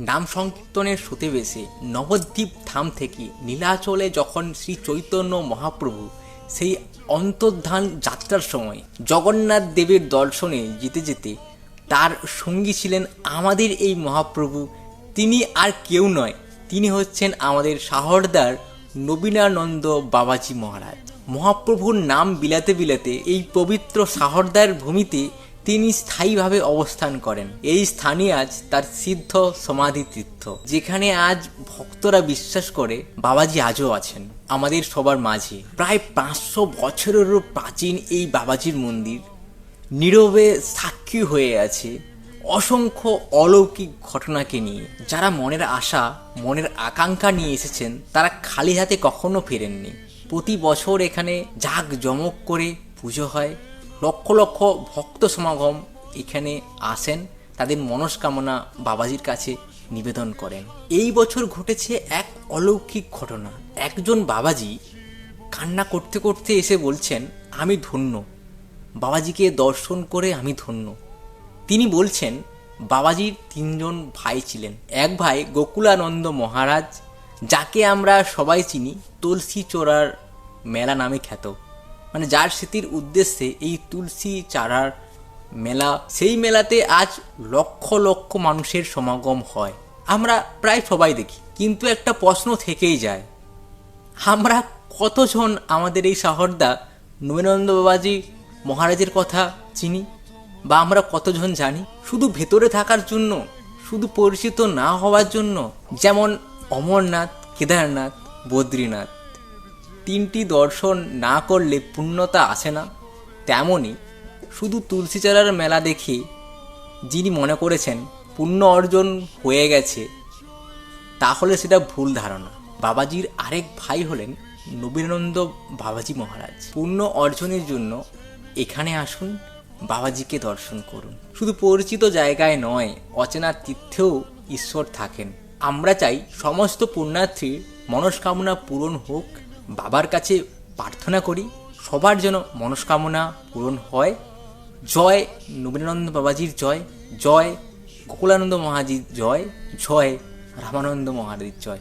নাম সংকীর্তনের সুতে বেশে নবদ্বীপ ধাম থেকে নীলাচলে যখন শ্রী চৈতন্য মহাপ্রভু সেই অন্তর্ধান যাত্রার সময় জগন্নাথ দেবের দর্শনে যেতে যেতে তার সঙ্গী ছিলেন আমাদের এই মহাপ্রভু। তিনি আর কেউ নয়, তিনি হচ্ছেন আমাদের সাহরদার নবীনানন্দ বাবাজি মহারাজ। মহাপ্রভুর নাম বিলাতে বিলাতে এই পবিত্র সাহরদার ভূমিতে তিনি স্থায়ীভাবে অবস্থান করেন। এই স্থানে আজ তার সিদ্ধ সমাধি তীর্থ যেখানে আজ ভক্তরা বিশ্বাস করে বাবাজি আজও আছেন, আমাদের সবার মাঝে। প্রায় পাঁচশো বছরেরও প্রাচীন এই বাবাজির মন্দির নীরবে সাক্ষী হয়ে আছে অসংখ্য অলৌকিক ঘটনাকে নিয়ে। যারা মনের আশা, মনের আকাঙ্ক্ষা নিয়ে এসেছেন, তারা খালি হাতে কখনো ফেরেননি। প্রতি বছর এখানে জাক জমক করে পুজো হয়। লক্ষ লক্ষ ভক্ত সমাগম এখানে আসেন, তাদের মনস্কামনা বাবাজির কাছে নিবেদন করেন। এই বছর ঘটেছে এক অলৌকিক ঘটনা। একজন বাবাজি কান্না করতে করতে এসে বলছেন, আমি ধন্য। বাবাজিকে দর্শন করে আমি ধন্য। তিনি বলছেন, বাবাজির তিনজন ভাই ছিলেন। এক ভাই গোকুলানন্দ মহারাজ, যাকে আমরা সবাই চিনি, তুলসী চোরার মেলা নামে খ্যাত। মানে যার স্মৃতির উদ্দেশ্যে এই তুলসী চারার মেলা, সেই মেলাতে আজ লক্ষ লক্ষ মানুষের সমাগম হয়। আমরা প্রায় সবাই দেখি, কিন্তু একটা প্রশ্ন থেকেই যায়, আমরা কতজন আমাদের এই শহরদা নবীনন্দ বাবাজি মহারাজের কথা চিনি? বা আমরা কতজন জানি? শুধু ভেতরে থাকার জন্য, শুধু পরিচিত না হওয়ার জন্য, যেমন অমরনাথ, কেদারনাথ, বদ্রীনাথ। তিনটি দর্শন না করলে পূর্ণতা আসে না। তেমনই শুধু তুলসীচারার মেলা দেখে যিনি মনে করেছেন পুণ্য অর্জন হয়ে গেছে, তাহলে সেটা ভুল ধারণা। বাবাজির আরেক ভাই হলেন নবীনানন্দ বাবাজি মহারাজ। পূর্ণ অর্জনের জন্য এখানে আসুন, বাবাজিকে দর্শন করুন। শুধু পরিচিত জায়গায় নয়, অচেনা তীর্থেও ঈশ্বর থাকেন। আমরা চাই সমস্ত পুণ্যার্থীর মনস্কামনা পূরণ হোক। বাবার কাছে প্রার্থনা করি সবার যেন মনস্কামনা পূরণ হয়। জয় নবীনানন্দ বাবাজির জয় জয় গোকুলানন্দ মহাজির জয় জয় রামানন্দ মহারাজের জয়।